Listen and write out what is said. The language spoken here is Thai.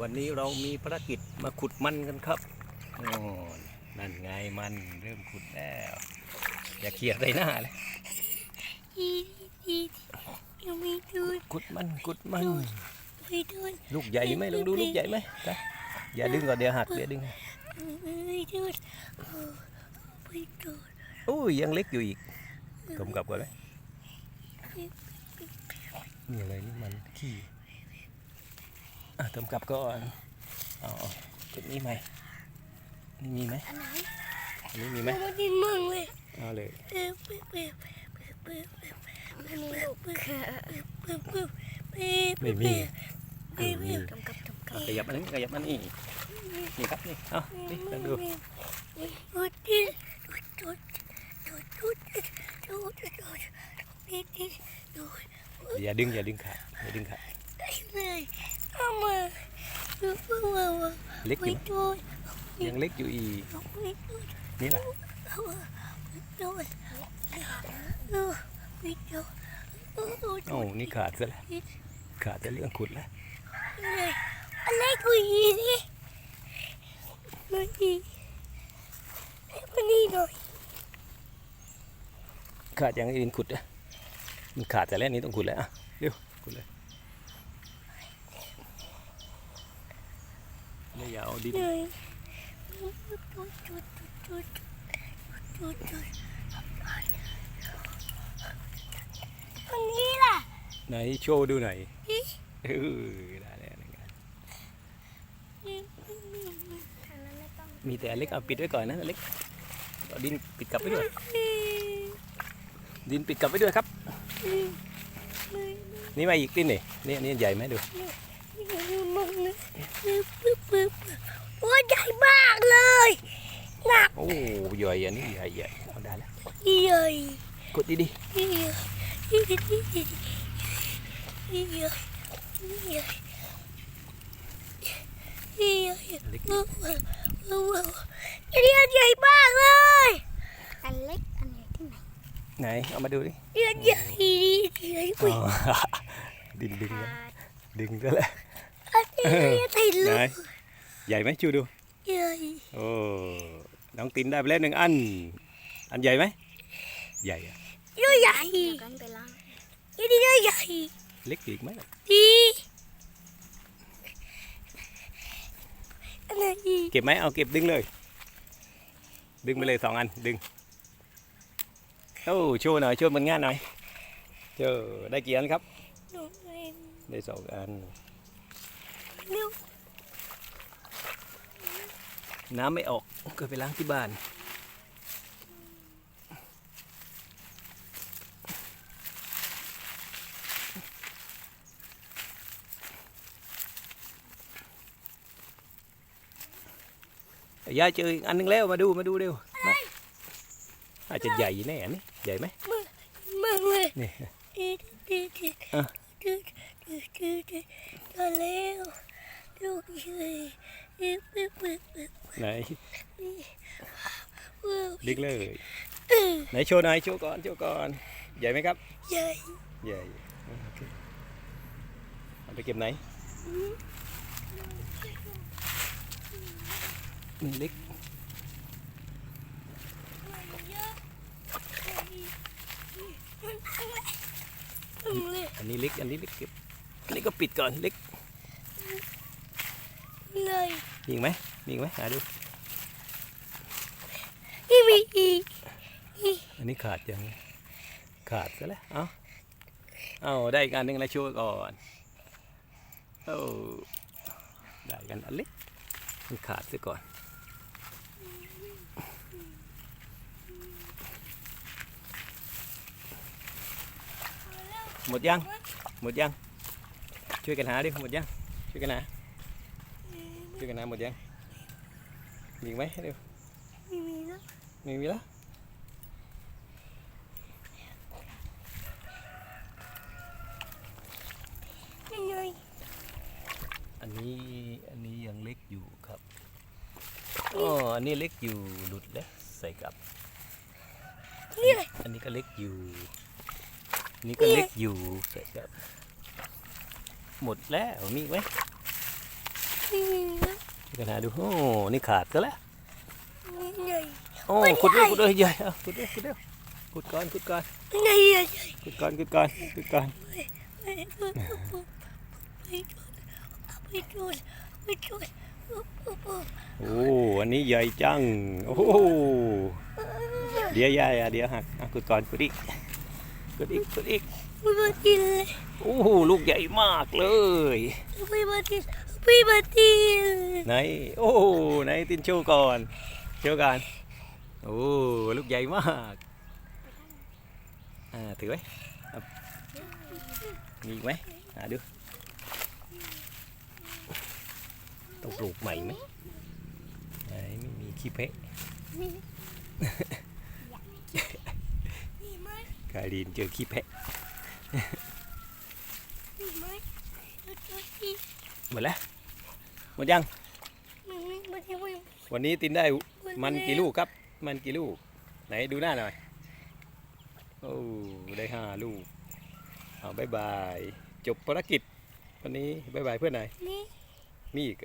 วันนี้เรามีภารกิจมาขุดมันกันครับโอ้นั่นไงมันเริ่มขุดแล้ว อย่าเขี่ยใส่หน้าเลยยังไม่ดูขุดมันขุดมันไม่ดูลูกใหญ่ไหมลองดูลูกใหญ่ไหมไปอย่าดึงก่อนเดี๋ยวหักเดี๋ยวดึงไม่ดูไม่ดูอุ้ยยังเล็กอยู่อีกกำกับก่อนไหมนี่อะไรนี่มันขี้ เติมกลับก่อนเอาจุดนี้ไหมนี่มีไหมอันไหนอันนี้มีไหมมันมึงเลยเอาเลยไม่มีมีขยับอันนี้ขยับมันนี่นี่ครับนี่เอานี่ลองดูอย่าดึงอย่าดึงขาอย่าดึงขา ได้เลยเอามาดูว่าว่าเล็กอไม่ยู่ไหมดูยังเล็กอยู่อีกไม่ดูนี่แหละเอาไม่ดูดูไม่ดูดูโอ้นี่ขาดซะแล้วขาดจะเรื่องขุดแล้วอะไรกูยีนี่มันดีมันนี่หน่อยขาดอย่างอื่นขุดนะมันขาดแต่แล้วนี้ต้องขุดแล้วอะเร็วขุดเลย ไม่อย่าเอาดินหน่อยจุดจุดจุดจุดจุดจุดอันนี้ล่ะ ไหนโชว์ดูหน่อยเออได้แล้วนี่ไงมีแต่อันเล็กเอาปิดไว้ก่อนนะอันเล็กเอาดินปิดกลับไปด้วย ดินปิดกลับไปด้วยครับ นี่มาอีกดินนี่นี่อันนี่ใหญ่ไหมดู โอ้ใหญ่มากเลยหนักโอ้ใหญ่อันนี้ใหญ่ใหญ่เอาได้แล้วใหญ่กดดีดีใหญ่ใหญ่ใหญ่ใหญ่เล็กว้าวว้าวว้าวอันนี้ใหญ่มากเลยอันเล็กอันใหญ่ที่ไหนไหนเอามาดูดิใหญ่ใหญ่ใหญ่อ๋อดินดึงนะดึงซะแล้ว ใหญ่ไหนเลยใหญ่ไหมชูดู ใหญ่โอ้ น้องตินได้ไปแล้วหนึ่งอัน อันใหญ่ไหม ใหญ่อะใหญ่เดี๋ยวกันไปล้างอันนี้ใหญ่เล็กอีกไหมล่ะดีอันนี้เก็บไหมเอาเก็บดึงเลย ดึงไปเลยสองอัน ดึง โอ้โชว์หน่อยโชว์มันง่านหน่อยเจอได้กี่อันครับหนูเองได้สองอัน เร็วน้ำไม่ออกก็ไปล้างที่บ้านยายเจออีกอันหนึงแล้วมาดูมาดูเร็วนะอาจจะใหญ่แน่อันนี่ใหญ่ไหมมากเลยนี่ดีดีดีอะดีดีดีดีมาแล้ว ลูกใหญ่ดีปึ๊บปึ๊บปึ๊บไหนว้าวดึกเลยเออไหนโชว์หน่อยโชว์ก่อนโชว์ก่อน ใหญ่ไหมครับ ใหญ่ ใหญ่โอเคเอาไปเก็บไหนนี่เล็กเลยอันนี้เล็ก อันนี้เล็กเก็บอันนี้ก็ปิดก่อนเล็ก เลยมีอีกไหมมีอีกไหมหาดูนี่มีอีกอันนี้ขาดยังขาดซะแล้วเอาเอาได้อีกอันหนึ่งแล้วโชว์ก่อนโอ้ได้กันอันเล็กมันขาดซะก่อนหมดยังหมดยังช่วยกันหาดิหมดยังช่วยกันหา ช่วยกันหาหมดยังมีอีกไหมเร็วไม่มีแล้วไม่มีแล้วยังไงอันนี้อันนี้ยังเล็กอยู่ครับอ๋ออันนี้เล็กอยู่หลุดแล้วใส่กลับ นี่เลยอันนี้ก็เล็กอยู่อันนี้ก็เล็กอยู่ใส่กลับ หมดแล้วมีอีกไหม กันหาดูโอ้นี่ขาดซะแล้วใหญ่โอ้ขุดเลยขุดเลยใหญ่เอาขุดเลยขุดเลยขุดก่อนขุดก่อนใหญ่ใหญ่ขุดก่อนขุดก่อนขุดก่อนไปจุดไปจุดไปจุดโอ้อันนี้ใหญ่จังโอ้โหเดี๋ยวใหญ่อะเดี๋ยวหักอะขุดก่อนขุดอีกขุดอีกขุดอีกไม่มากินเลยโอ้โหลูกใหญ่มากเลยไม่มากิน ไม่มากินไหนโอ้โหไหนตินโชว์ก่อนโชว์กันโอ้ลูกใหญ่มากอ่าถือไว้เอามีอีกไหมหาดูต้องปลูกใหม่ไหมไหนไม่มีขี้เพะมีไหมกายดินเจอขี้เพะมีไหมตัวที่หมดแล้ว หมดยังมันไม่มันยังไม่วันนี้ตินได้มันกี่ลูกครับ มันกี่ลูก ไหนดูหน้าหน่อย โอ้ ได้ห้าลูก เอาบายบาย จบภารกิจ วันนี้บายบายเพื่อนหน่อยนี่มีอีก